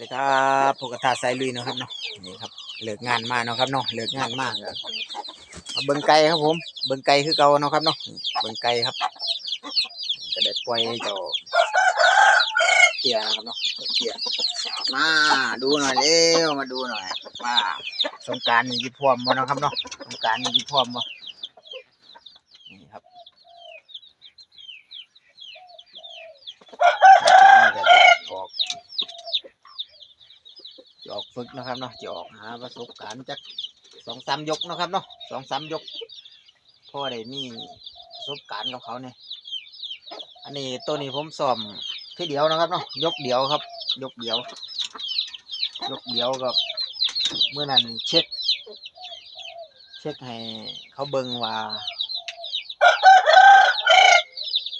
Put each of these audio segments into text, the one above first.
วัสดีครับพวกกระทาสายลุยนะครับเนาะนี่ครับเลิกงานมาเนาะครับเนาะเลิกงานมากมาเบิ่งไก่ครับผมเบิ่งไก่คือเก่าเนาะครับเนาะเบิ่งไก่ครับก็ได้ปล่อยเจ้าเตี่ยนะครับเนาะเตี่ยมาดูหน่อยเร็วมาดูหน่อยว่าสงการมีกี่พร้อมบ่เนาะครับเนาะสงการมีกี่พร้อมบ่นี่ครับสงกรานต์ก็จะออก จะออก ฝึกนะครับเนาะจะออกหาประสบการณ์จากสองสามยกนะครับเนาะสองสามยกพ่อได้มีประสบการณ์กับเขาเนี่ยอันนี้ตัวนี้ผมซ้อมที่เดียวนะครับเนาะยกเดียวครับ ยกเดียว ยกเดียวกับเมื่อนั้นเช็ค เช็คให้เขาเบิ่งว่า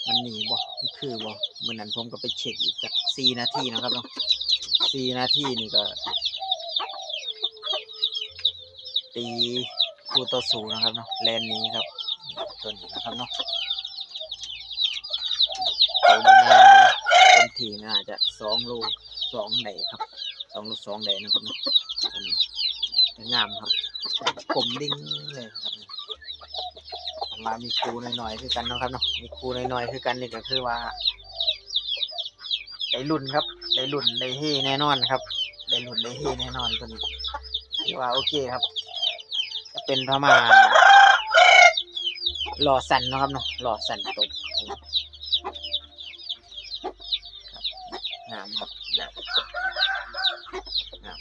มันหนีบ่คือบ่เมื่อนั้นผมก็ไปเช็คอีกจากสี่นาทีนะครับเนาะสี่นาทีนี่ก็ ตีคู่ต่อสู้นะครับเนาะแลนนี้ครับตัวนี้นะครับเนาะตัวนี้เต็มทีน่าจะสองลูกสองไดครับสองลูกสองไดนะครับเนาะตัวนี้งามครับกลมดิ้งเลยครับมามีครูหน่อยๆคือกันนะครับเนาะมีครูหน่อยๆคือกันนี่ก็คือว่าได้รุ่นครับได้รุ่นได้เฮแน่นอนครับได้รุ่นได้เฮแน่นอนตัวนี้ที่ว่าโอเคครับ เป็นพม่าหล่อสันนะครับเนาะหล่อสันตกงามครับงามงาม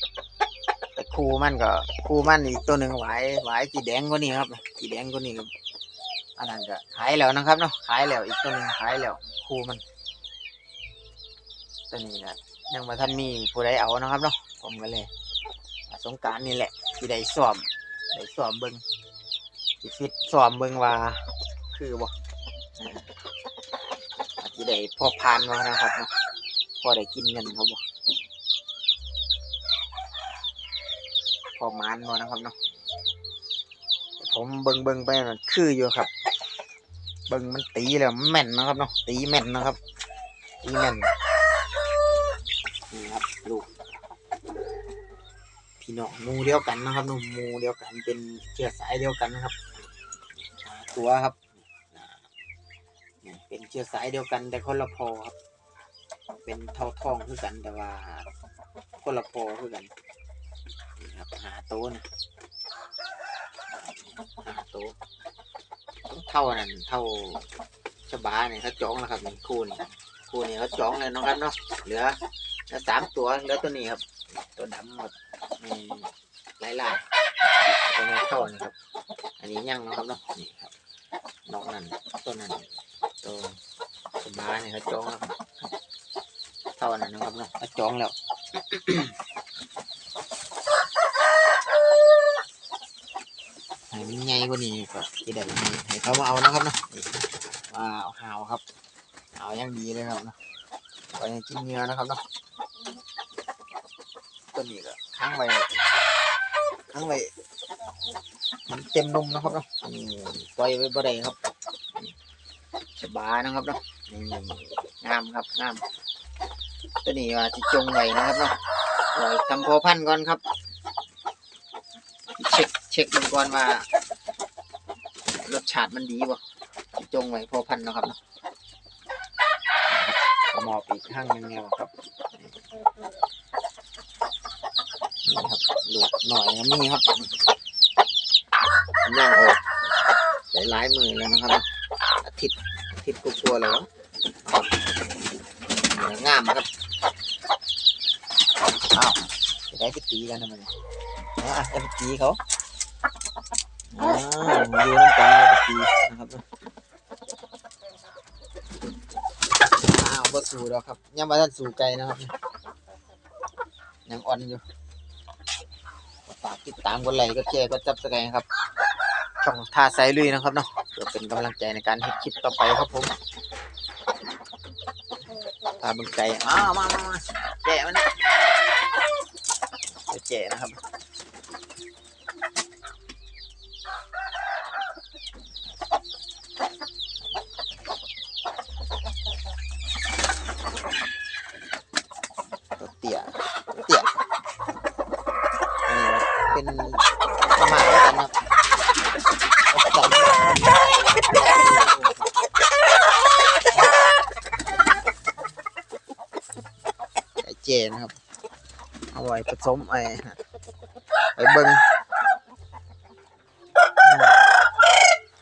แต่ครูมันก็ครูมันอีกตัวหนึ่งหวายหวายสีแดงกว่านี้ครับสีแดงกว่านี้ครับอันนั้นก็ขายแล้วนะครับเนาะขายแล้วอีกตัวหนึ่งขายแล้วครูมันตัวนี้นะยังมาท่านมีผู้ใดเอานะครับเนาะผมก็เลยสงการนี่แหละที่ได้สอบ ได้สอบเบิงสิฟิตสอบเบิงว่า คือบ่อ่าอาจะได้พอพานมานะครับเนาะพอได้กินเงินเขาบ่พอมานมานะครับเนาะผมเบิงเบิงไปนั่นคืออยู่ครับ เบิงมันตีแล้วแม่นนะครับเนาะตีแม่นนะครับตีแม่นครับลูก พี่น้องหมูเดียวกันนะครับหนูหมูเดียวกันเป็นเชื้อสายเดียวกันนะครับตัวครับเป็นเชื้อสายเดียวกันแต่คนละพอครับ เป็นเท่าทองคือกันแต่ว่าคนละพอคือกันนี่ครับหาโตวนะหาโตวเท่านั้นเท่าชบาเนี่ยเขาจ้องแล้วครับนี่คู่นี่คู่นี่เขาจ้องเลยเนาะครับเนาะเหลือสามตัวเหลือตัวนี้ครับ ตัวดำหมด มีลายลายๆตัวนี้เข้านี่ครับ อันนี้ยังนะครับเนาะนี่ครับนอกนั้นตัวนั้นตัวสบายนี่เขาจองแล้วครับเท่านั้นนะครับเนาะเขาจองแล้วให้มันใหญ่กว่านี้ก็ที่ได้มีให้เขามาเอานะครับเนาะนี่ว้าวหาวครับหาวอยังดีเลยครับเนาะไปกินเนื้อนะครับเนาะตัวนี้ก็ ค้างไว้ค้างไว้มันเต็มนมนะครับเนาะนี่ปล่อยไว้บ่ได้ครับ สบายนะครับเนาะนี่งามครับงามตัวนี้ว่าจิจงไว้นะครับเนาะปล่อยทำพอพันธุ์ก่อนครับ เช็คเช็คมันก่อนว่ารสชาติมันดีบ่จิจงไว้พอพันธุ์เนาะครับเนาะเอาหมอบอีกข้างหนึงเนี่ยครับ นี่ครับลูก หน่อยนะมีครับย่างออกหลายมือแล้วนะครับ อาทิตย์อาทิตย์กลัวๆแล้วเหนืองามครับอ้าวจะได้ไปตีกันทำไมอะจะไปตีเขาอ่าดูน้ำกันจะไปตีนะครับอ้าวบ่สู้แล้วครับยังมาท่านสู่ไกลนะครับยังอ่อนอยู่ากติดตามกดไลค์กดแชร์กดจับสไครครับ ช่องท่าไซลุยนะครับเนาะเพื่อเป็นกำลังใจในการเฮ็ดคลิปต่อไปครับผมตาเบังใจอ้าวมามามาแจกมันนะเดี๋ยวแจกนะครับตัวเตี้ยตัวเตี้ย เป็นประมาณแล้วกันครับไอเจนะครับเอาไว้ผสมไอ้ไอ้เบิง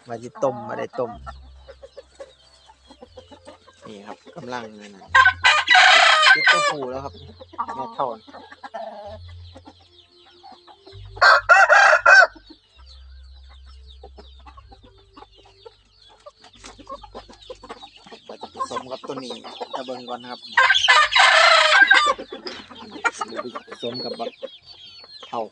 มาจะต้มมาได้ต้มนี่ครับกำลังนั่นะติดตัวผูแล้วครับแม่ท่าน่ะมาจะผสมกับ ตัวนี้ตะเบิงก่อนนะครับเดี๋ยวไปผสมกับบักเท่า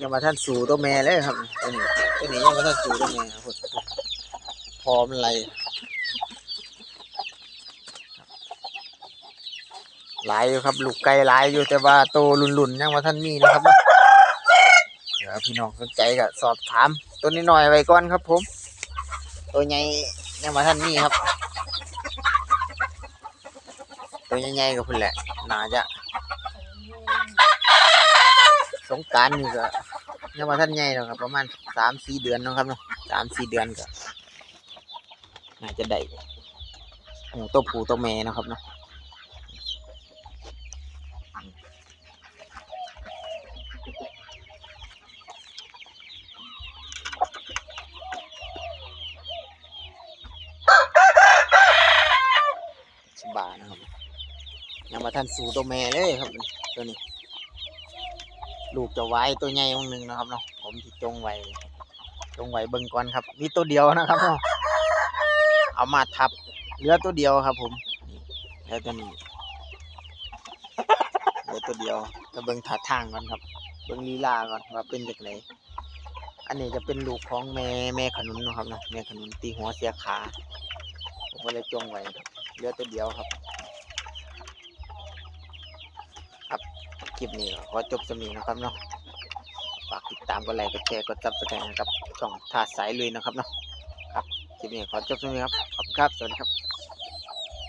ยังมาท่านสู่ตัวแม่เลยครับตัวนี้ตัวนี้ยังมาท่านสู่ตัวแม่ครับพอมันไหล ลายอยู่ครับลูกไก่หลายอยู่แต่ว่าโตลุนๆยังมาท่านมีนะครับเนาะเดี๋ยวพี่น้องสนใจก็สอบถาม ตัวนี้หน่อยไว้ก่อนครับ ผม ตัวใหญ่ยังมาท่านมีครับ ตัวใหญ่ๆก็พุ่นแหละน่าจะสงกรารนี่ก็ยังมาท่านใหญ่แล้วครับ ประมาณสามสี่เดือนนะครับเนาะสามสี่เดือนก็น่าจะได้หูตัวผู้ตัวแม่นะครับเนาะ สบายนะครับยังมาท่านสู่ตัวแม่เลยครับตัวนี้ ลูกจะไว้ตัวใหญ่วงหนึ่งนะครับเนาะผมที่จงไว้จงไว้เบิ่งก่อนครับ มีตัวเดียวนะครับเนาะเอามาทับเหลือตัวเดียวครับ ผมนี่เหลือตัวนี้ เหลือตัวเดียวจะเบิ่งท่าทางก่อนครับ เบิ่งลีลาก่อนว่าเป็นจากไหนอันนี้จะเป็นลูกของแม่แม่ขนุนนะครับเนาะแม่ขนุนตีหัวเสียขาผมก็เลยจงไว้ครับเลือตัวเดียวครับ ครับคลิปนี้ก็ขอจบสมีนะครับเนาะฝากติดตามกดไลค์กดแชร์กดซับสไครต์นะครับช่องท่าสายลุยนะครับเนาะครับคลิปนี้ขอจบสมีครับขอบคุณครับสวัสดีครับ